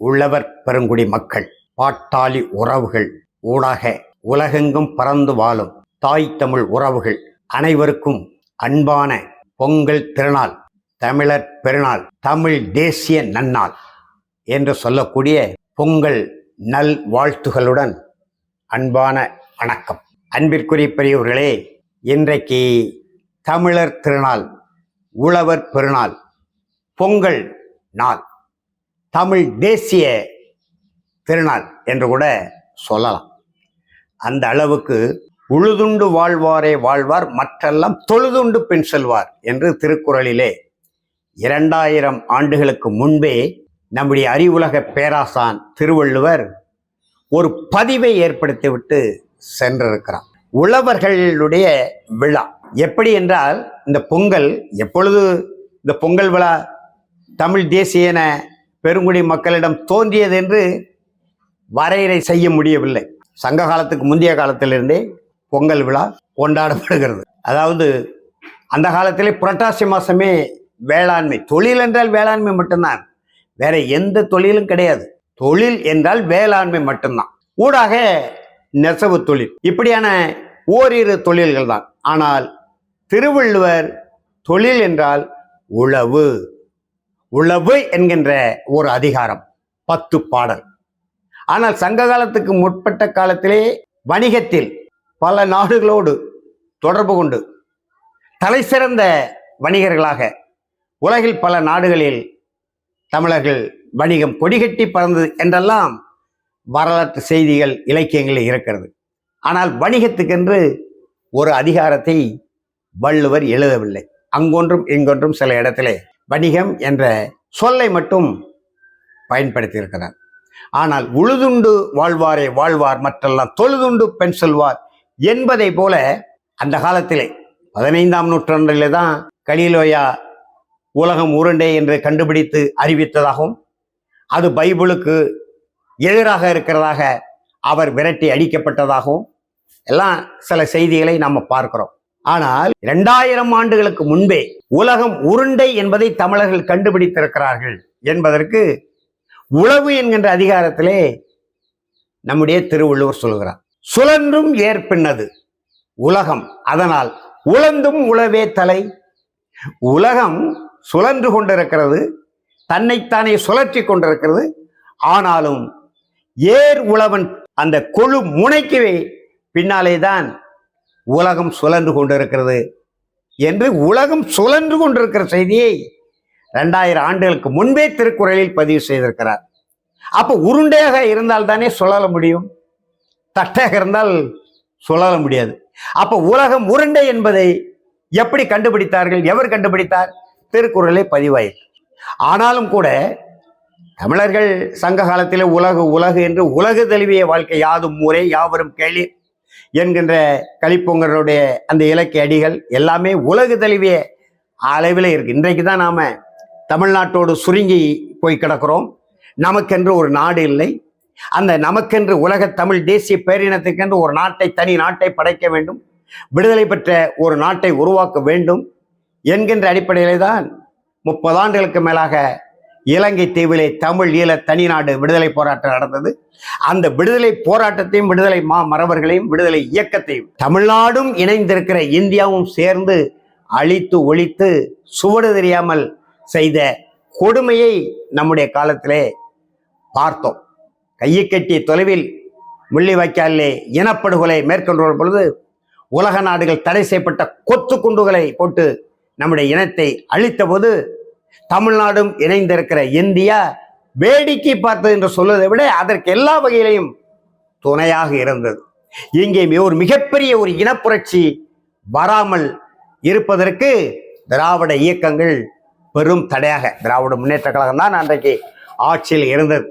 உள்ளவர் பெருங்குடி மக்கள் பாட்டாளி உறவுகள் ஊடாக உலகெங்கும் பறந்து வாழும் தாய் தமிழ் உறவுகள் அனைவருக்கும் அன்பான பொங்கல் திருநாள் தமிழர் பெருநாள் தமிழ் தேசிய நன்னாள் என்று சொல்லக்கூடிய பொங்கல் நல் வாழ்த்துகளுடன் அன்பான வணக்கம். அன்பிற்குரிய பெரியவர்களே இன்றைக்கு தமிழர் திருநாள் உழவர் பெருநாள் பொங்கல் நாள். தமிழ் தேசிய திருநாள் என்று கூட சொல்லலாம். அந்த அளவுக்கு உழுதுண்டு வாழ்வாரே வாழ்வார் மற்றெல்லாம் தொழுதுண்டு பின் செல்வார் என்று திருக்குறளிலே இரண்டாயிரம் ஆண்டுகளுக்கு முன்பே நம்முடைய அறிவுலக பேராசான் திருவள்ளுவர் ஒரு பதிவை ஏற்படுத்திவிட்டு சென்றிருக்கிறார். உழவர்களுடைய விழா எப்படி என்றால் இந்த பொங்கல் எப்பொழுது இந்த பொங்கல் விழா தமிழ் தேசியன பெருங்குடி மக்களிடம் தோன்றியது என்று வரையறை செய்ய முடியவில்லை. சங்க காலத்துக்கு முந்தைய காலத்திலிருந்தே பொங்கல் விழா கொண்டாடப்படுகிறது. அதாவது அந்த காலத்திலே புரட்டாசி மாசமே வேளாண்மை. தொழில் என்றால் வேளாண்மை மட்டும்தான். வேற எந்த தொழிலும் கிடையாது. தொழில் என்றால் வேளாண்மை மட்டும்தான். ஊடாக நெசவு தொழில். இப்படியான ஓரிரு தொழில்கள் தான் ஆனால் திருவள்ளுவர் தொழில் என்றால் உழவு. உழவு என்கின்ற ஒரு அதிகாரம் பத்து பாடல். ஆனால் சங்க காலத்துக்கு முற்பட்ட காலத்திலே வணிகத்தில் பல நாடுகளோடு தொடர்பு கொண்டு தலை சிறந்த வணிகர்களாக உலகில் பல நாடுகளில் தமிழர்கள் வணிகம் கொடிகட்டி பறந்தது என்றெல்லாம் வரலாற்று செய்திகள் இலக்கியங்களில் இருக்கிறது. ஆனால் வணிகத்துக்கென்று ஒரு அதிகாரத்தை வள்ளுவர் எழுதவில்லை. அங்கொன்றும் இங்கொன்றும் சில இடத்திலே வணிகம் என்ற சொல்லை மட்டும் பயன்படுத்தியிருக்கிறார். ஆனால் உழுதுண்டு வாழ்வாரே வாழ்வார் மற்றெல்லாம் தொழுதுண்டு பெண் செல்வார் என்பதை போல அந்த காலத்திலே பதினைந்தாம் நூற்றாண்டிலே தான் கலிலோயா உலகம் உருண்டை என்று கண்டுபிடித்து அறிவித்ததாகவும் அது பைபிளுக்கு எதிராக இருக்கிறதாக அவர் விரட்டி அடிக்கப்பட்டதாகவும் எல்லாம் சில செய்திகளை நம்ம பார்க்கிறோம். ஆனால் இரண்டாயிரம் ஆண்டுகளுக்கு முன்பே உலகம் உருண்டை என்பதை தமிழர்கள் கண்டுபிடித்திருக்கிறார்கள் என்பதற்கு உழவு என்கின்ற அதிகாரத்திலே நம்முடைய திருவள்ளுவர் சொல்கிறார். சுழன்றும் ஏற்பின்னது உலகம். அதனால் உழந்தும் உழவே தலை. உலகம் சுழன்று கொண்டிருக்கிறது. தன்னைத்தானே சுழற்றி கொண்டிருக்கிறது. ஆனாலும் ஏர் உழவன் அந்த கொழு முனைக்கவே பின்னாலே தான் உலகம் சுழன்று கொண்டிருக்கிறது என்று உலகம் சுழன்று கொண்டிருக்கிற செய்தியை ரெண்டாயிரம் ஆண்டுகளுக்கு முன்பே திருக்குறளில் பதிவு செய்திருக்கிறார். அப்போ உருண்டையாக இருந்தால் தானே சுழல முடியும்? தட்டையாக இருந்தால் சுழல முடியாது. அப்போ உலகம் உருண்டை என்பதை எப்படி கண்டுபிடித்தார்கள்? எவர் கண்டுபிடித்தார்? திருக்குறளே பதிவாயிற்று. ஆனாலும் கூட தமிழர்கள் சங்க காலத்தில் உலகு உலகு என்று உலகு தழுவிய வாழ்க்கை யாதும் ஊரே யாவரும் கேள்வி என்கின்ற கலிப்பொங்கருடைய அந்த இலக்கிய அடிகள் எல்லாமே உலகு தழுவிய அளவில் இருக்கு. இன்றைக்கு தான் நாம தமிழ்நாட்டோடு சுருங்கி போய் கிடக்கிறோம். நமக்கென்று ஒரு நாடு இல்லை. அந்த நமக்கென்று உலக தமிழ் தேசிய பேரினத்துக்கென்று ஒரு நாட்டை தனி நாட்டை படைக்க வேண்டும். விடுதலை பெற்ற ஒரு நாட்டை உருவாக்க வேண்டும். என்கின்ற அடிப்படையிலே தான் முப்பது ஆண்டுகளுக்கு மேலாக இலங்கை தீவிலே தமிழ் ஈழ தனிநாடு விடுதலை போராட்டம் நடந்தது. அந்த விடுதலை போராட்டத்தையும் விடுதலை மா மறவர்களையும் விடுதலை இயக்கத்தையும் தமிழ்நாடும் இணைந்திருக்கிற இந்தியாவும் சேர்ந்து அழித்து ஒழித்து சுவடு தெரியாமல் செய்த கொடுமையை நம்முடைய காலத்திலே பார்த்தோம். கையை கட்டிய தொலைவில் முள்ளிவாய்க்காலிலே இனப்படுகொலை மேற்கொண்டு பொழுது உலக நாடுகள் தடை செய்யப்பட்ட கொத்து குண்டுகளை போட்டு நம்முடைய இனத்தை அழித்த போது தமிழ்நாடும் இணைந்திருக்கிற இந்தியா வேடிக்கை பார்த்தது என்று சொல்வதை விட அதற்கு எல்லா வகையிலையும் துணையாக இருந்தது. இங்கே ஒரு மிகப்பெரிய ஒரு இனப்புரட்சி வராமல் இருப்பதற்கு திராவிட இயக்கங்கள் பெரும் தடையாக திராவிட முன்னேற்ற கழகம் தான் அன்றைக்கு ஆட்சியில் இருந்தது.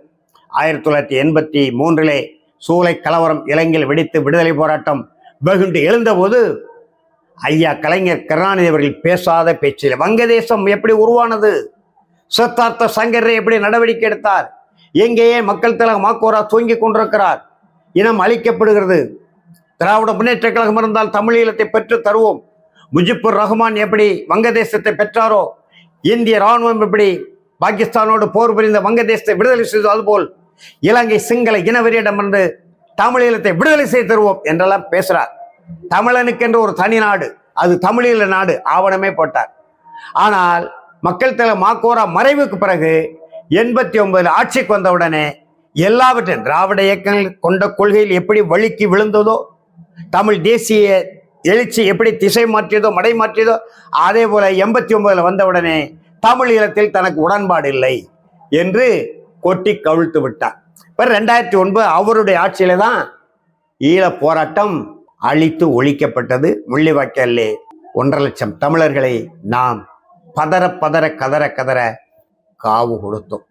ஆயிரத்தி தொள்ளாயிரத்தி எண்பத்தி மூன்றிலே சூளை கலவரம் இலங்கையில் வெடித்து விடுதலை போராட்டம் வெகுண்டு எழுந்தபோது ஐயா கலைஞர் கருணாநிதி அவர்கள் பேசாத பேச்சில் வங்கதேசம் எப்படி உருவானது? சித்தார்த்த சங்கரே எப்படி நடவடிக்கை எடுத்தார்? எங்கேயே மக்கள் தலைவர் மாக்கோரா தூங்கிக் கொண்டிருக்கிறார்? இனம் அழிக்கப்படுகிறது. திராவிட முன்னேற்ற கழகம் இருந்தால் தமிழீழத்தை பெற்று தருவோம். முஜிபுர் ரஹ்மான் எப்படி வங்கதேசத்தை பெற்றாரோ? இந்திய ராணுவம் எப்படி பாகிஸ்தானோடு போர் புரிந்த வங்கதேசத்தை விடுதலை செய்தது அதுபோல் இலங்கை சிங்கள இனவெறியிடமிருந்து தமிழீழத்தை விடுதலை செய்து தருவோம் என்றெல்லாம் பேசுறார். தமிழனுக்கென்று ஒரு தனி நாடு. அது தமிழீழ நாடு. ஆவணமே போட்டார். ஆனால் மக்கள் தலைவர் மாக்கோரா மறைவுக்கு பிறகு எண்பத்தி ஒன்பதுல ஆட்சிக்கு வந்தவுடனே எல்லாவற்றையும் திராவிட இயக்கங்கள் கொண்ட கொள்கையில் எப்படி வழுக்கி விழுந்ததோ தமிழ் தேசிய எழுச்சி எப்படி திசை மாற்றியதோ மடை மாற்றியதோ அதே போல எண்பத்தி ஒன்பதுல வந்தவுடனே தமிழ் ஈழத்தில் தனக்கு உடன்பாடு இல்லை என்று கொட்டி கவிழ்த்து விட்டார். இப்போ ரெண்டாயிரத்தி ஒன்பது அவருடைய ஆட்சியில தான் ஈழப் போராட்டம் அழித்து ஒழிக்கப்பட்டது முள்ளிவாய்க்காலே. ஒன்றரை லட்சம் தமிழர்களை நாம் பதற பதற கதற கதற காவு கொடுத்தோம்.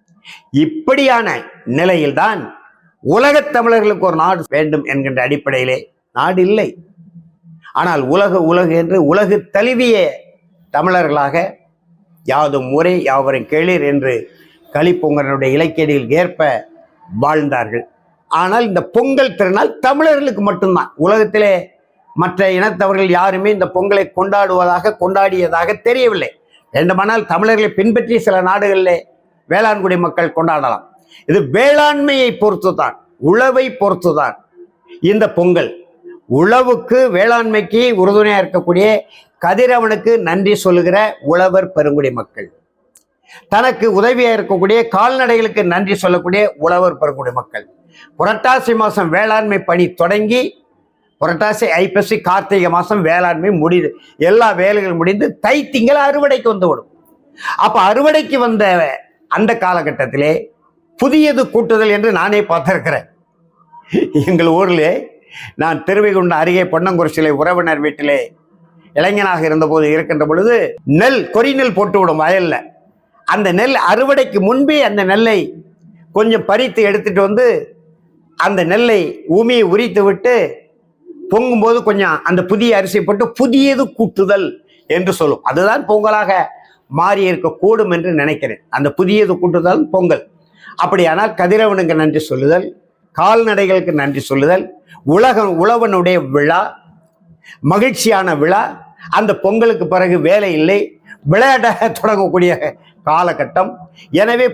இப்படியான நிலையில்தான் உலகத் தமிழர்களுக்கு ஒரு நாடு வேண்டும் என்கின்ற அடிப்படையிலே நாடு இல்லை. ஆனால் உலக உலகு என்று உலகு தழுவிய தமிழர்களாக யாதும் முறை யாவரும் கேளீர் என்று கலிப்பொங்கனுடைய இலக்கியடியில் ஏற்ப வாழ்ந்தார்கள். ஆனால் இந்த பொங்கல் திருநாள் தமிழர்களுக்கு மட்டும்தான். உலகத்திலே மற்ற இனத்தவர்கள் யாருமே இந்த பொங்கலை கொண்டாடுவதாக கொண்டாடியதாக தெரியவில்லை. வேண்டுமானால் தமிழர்களை பின்பற்றி சில நாடுகளில் வேளாண்குடி மக்கள் கொண்டாடலாம். இது வேளாண்மையை பொறுத்து தான் உழவை பொறுத்துதான் இந்த பொங்கல். உழவுக்கு வேளாண்மைக்கு உறுதுணையாக இருக்கக்கூடிய கதிரவனுக்கு நன்றி சொல்லுகிற உழவர் பெருங்குடி மக்கள். தனக்கு உதவியாக இருக்கக்கூடிய கால்நடைகளுக்கு நன்றி சொல்லக்கூடிய உழவர் பெருங்குடி மக்கள். புரட்டாசி மாதம் வேளாண்மை பணி தொடங்கி புரட்டாசி ஐப்பசி கார்த்திகை மாதம் வேளாண்மை முடிது. எல்லா வேலைகளும் முடிந்து தை திங்கள் அறுவடைக்கு வந்து விடும் அப்போ அறுவடைக்கு வந்த அந்த காலகட்டத்திலே புதியது கூட்டுதல் என்று நானே பார்த்துருக்கிறேன். எங்கள் ஊரில் நான் திருவைகுண்ட அருகே பொன்னங்குறிச்சிலை உறவினர் வீட்டிலே இளைஞனாக இருந்தபோது இருக்கின்ற பொழுது நெல் கொறி நெல் போட்டு விடும் வயலில். அந்த நெல் அறுவடைக்கு முன்பே அந்த நெல்லை கொஞ்சம் பறித்து எடுத்துட்டு வந்து அந்த நெல்லை ஊமியை உரித்து விட்டு பொங்கும்போது கொஞ்சம் அந்த புதிய அரிசி போட்டு புதியது கூட்டுதல் என்று சொல்லும். அதுதான் பொங்கலாக மாறி இருக்கக்கூடும் என்று நினைக்கிறேன். அந்த புதியது கூட்டுதல் பொங்கல். அப்படியானால் கதிரவனுக்கு நன்றி சொல்லுதல் கால்நடைகளுக்கு நன்றி சொல்லுதல் உலக உழவனுடைய விழா மகிழ்ச்சியான விழா அந்த பொங்கலுக்கு பிறகு வேலை இல்லை விளையாட தொடங்கக்கூடிய காலகட்டம். எனவே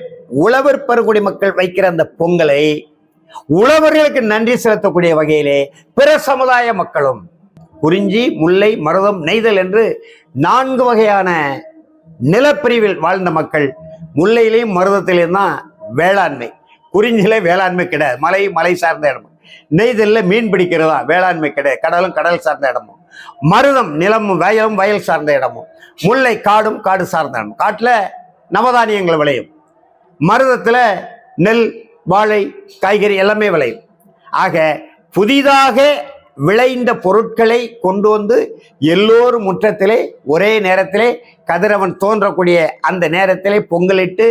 உழவர் பெருங்குடி மக்கள் வைக்கிற அந்த பொங்கலை உழவர்களுக்கு நன்றி செலுத்தக்கூடிய வகையிலே பிற சமுதாய மக்களும் குறிஞ்சி முல்லை மருதம் நெய்தல் என்று நான்கு வகையான நிலப்பிரிவில் வாழ்ந்த மக்கள் முல்லையிலையும் மருதத்திலையும் தான் வேளாண்மை. குறிஞ்சிலே வேளாண்மை கிடையாது. மலை மலை சார்ந்த இடம் நெய்தல்ல மீன் பிடிக்கிறதா? வேளாண்மை கிடையாது. கடலும் கடல் சார்ந்த இடமும். மருதம் நிலமும் வயலும் வயல் சார்ந்த இடமும். முல்லை காடும் காடு சார்ந்த இடமும். காட்டில் நவதானியங்கள் விளையும். மருதத்துல நெல் வாழை காய்கறி எல்லாமே விளையும். ஆக புதிதாக விளைந்த பொருட்களை கொண்டு வந்து எல்லோரும் முற்றத்திலே ஒரே நேரத்திலே கதிரவன் தோன்றக்கூடிய அந்த நேரத்திலே பொங்கலிட்டு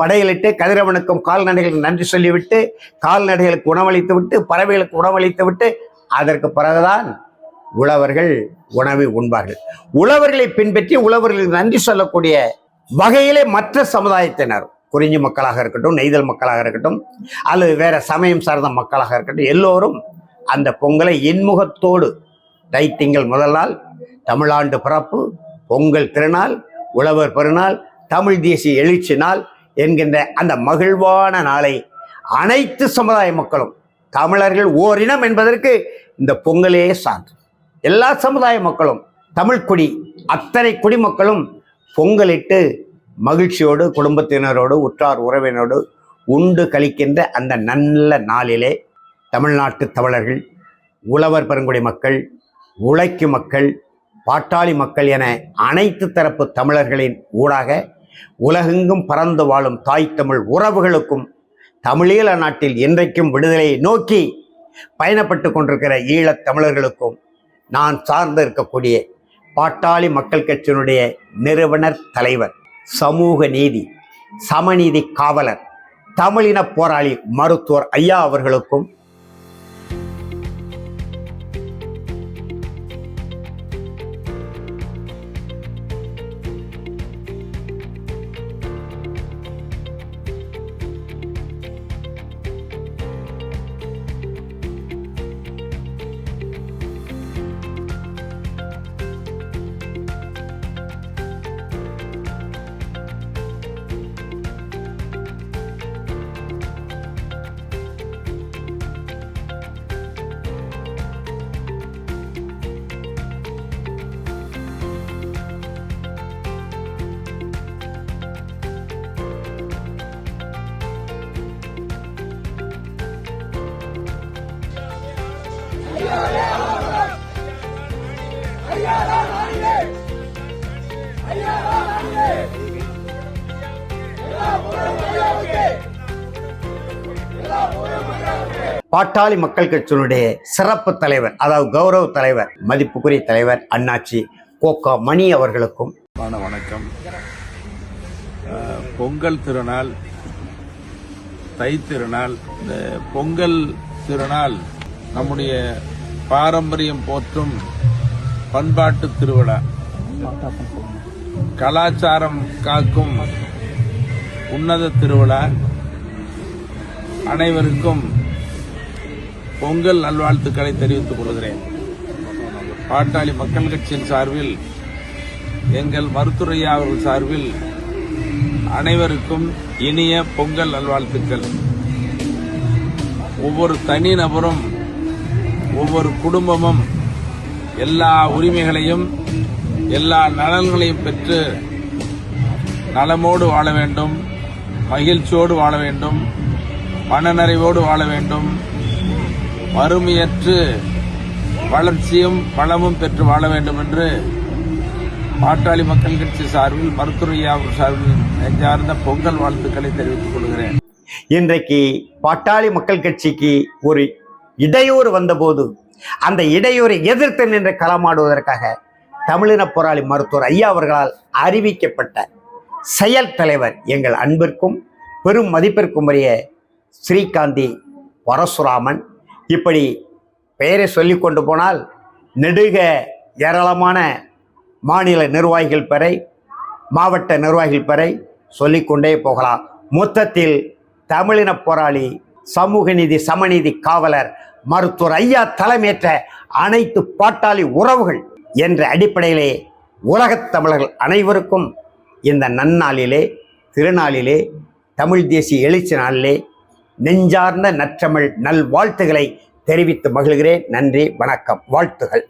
படையலிட்டு கதிரவனுக்கும் கால்நடைகளுக்கு நன்றி சொல்லிவிட்டு கால்நடைகளுக்கு உணவளித்து விட்டு பறவைகளுக்கு உணவளித்து விட்டு அதற்கு பிறகுதான் உழவர்கள் உணவை உண்பார்கள். உழவர்களை பின்பற்றி உழவர்களுக்கு நன்றி சொல்லக்கூடிய வகையிலே மற்ற சமுதாயத்தினர் குறிஞ்சி மக்களாக இருக்கட்டும் நெய்தல் மக்களாக இருக்கட்டும் அல்லது வேறு சமயம் சார்ந்த மக்களாக இருக்கட்டும் எல்லோரும் அந்த பொங்கலை இன்முகத்தோடு தை திங்கள் முதல் நாள் தமிழாண்டு பிறப்பு பொங்கல் திருநாள் உழவர் பெருநாள் தமிழ் தேசிய எழுச்சி நாள் என்கின்ற அந்த மகிழ்வான நாளை அனைத்து சமுதாய மக்களும் தமிழர்கள் ஓரினம் என்பதற்கு இந்த பொங்கலே சான்று. எல்லா சமுதாய மக்களும் தமிழ் குடி அத்தனை குடிமக்களும் பொங்கலிட்டு மகிழ்ச்சியோடு குடும்பத்தினரோடு உற்றார் உறவினரோடு உண்டு கழிக்கின்ற அந்த நல்ல நாளிலே தமிழ்நாட்டு தமிழர்கள் உழவர் பெருங்குடி மக்கள் உழைக்கும் மக்கள் பாட்டாளி மக்கள் என அனைத்து தரப்பு தமிழர்களின் ஊடாக உலகெங்கும் பறந்து வாழும் தாய் தமிழ் உறவுகளுக்கும் தமிழீழ நாட்டில் இன்றைக்கும் விடுதலையை நோக்கி பயணப்பட்டு கொண்டிருக்கிற ஈழத் தமிழர்களுக்கும் நான் சார்ந்து இருக்கக்கூடிய பாட்டாளி மக்கள் கட்சியினுடைய நிறுவனர் தலைவர் சமூக நீதி சமநீதி காவலர் தமிழின போராளி மருத்துவர் ஐயா அவர்களுக்கும் பாட்டாளி மக்கள் கட்சியினுடைய சிறப்பு தலைவர் அதாவது கௌரவ தலைவர் மதிப்புக்குரிய தலைவர் அண்ணாச்சி கோகா மணி அவர்களுக்கும். வணக்கம். பொங்கல் திருநாள் தை திருநாள் இந்த பொங்கல் திருநாள் நம்முடைய பாரம்பரியம் போற்றும் பண்பாட்டு திருவிழா. கலாச்சாரம் காக்கும் உன்னத திருவிழா. அனைவருக்கும் பொங்கல் நல்வாழ்த்துக்களை தெரிவித்துக் கொள்கிறேன். பாட்டாளி மக்கள் கட்சியின் சார்பில் எங்கள் மருத்துவரையா அவர்கள் சார்பில் அனைவருக்கும் இனிய பொங்கல் நல்வாழ்த்துக்கள். ஒவ்வொரு தனி நபரும் ஒவ்வொரு குடும்பமும் எல்லா உரிமைகளையும் எல்லா நலன்களையும் பெற்று நலமோடு வாழ வேண்டும் மகிழ்ச்சியோடு வாழ வேண்டும் மனநிறைவோடு வாழ வேண்டும். வறுமையற்று வளர்ச்சியும் வளமும் பெற்று வாழ வேண்டும் என்று பாட்டாளி மக்கள் கட்சி சார்பில் மருத்துவரையா சார்பில் நெஞ்சார்ந்த பொங்கல் வாழ்த்துக்களை தெரிவித்துக் கொள்கிறேன். இன்றைக்கு பாட்டாளி மக்கள் கட்சிக்கு ஒரு இடையூறு வந்தபோது அந்த இடையூரை எதிர்த்து நின்று களமாடுவதற்காக தமிழின போராளி மருத்துவர் ஐயா அவர்களால் அறிவிக்கப்பட்ட செயல் தலைவர் எங்கள் அன்பிற்கும் பெரும் மதிப்பிற்கும் உரிய ஸ்ரீகாந்தி பரசுராமன் இப்படி பெயரை சொல்லி கொண்டு போனால் நெடுக ஏராளமான மாநில நிர்வாகிகள் பெறை மாவட்ட நிர்வாகிகள் பெறை சொல்லிக்கொண்டே போகலாம். மொத்தத்தில் தமிழின போராளி சமூக நீதி சமநீதி காவலர் மருத்துவர் ஐயா தலைமையேற்ற அனைத்து பாட்டாளி உறவுகள் என்ற அடிப்படையிலே உலகத் தமிழர்கள் அனைவருக்கும் இந்த நன்னாளிலே திருநாளிலே தமிழ் தேசிய எழுச்சி நாளிலே நெஞ்சார்ந்த நற்றமிழ் நல்வாழ்த்துக்களை தெரிவித்து மகிழ்கிறேன். நன்றி வணக்கம் வாழ்த்துகள்.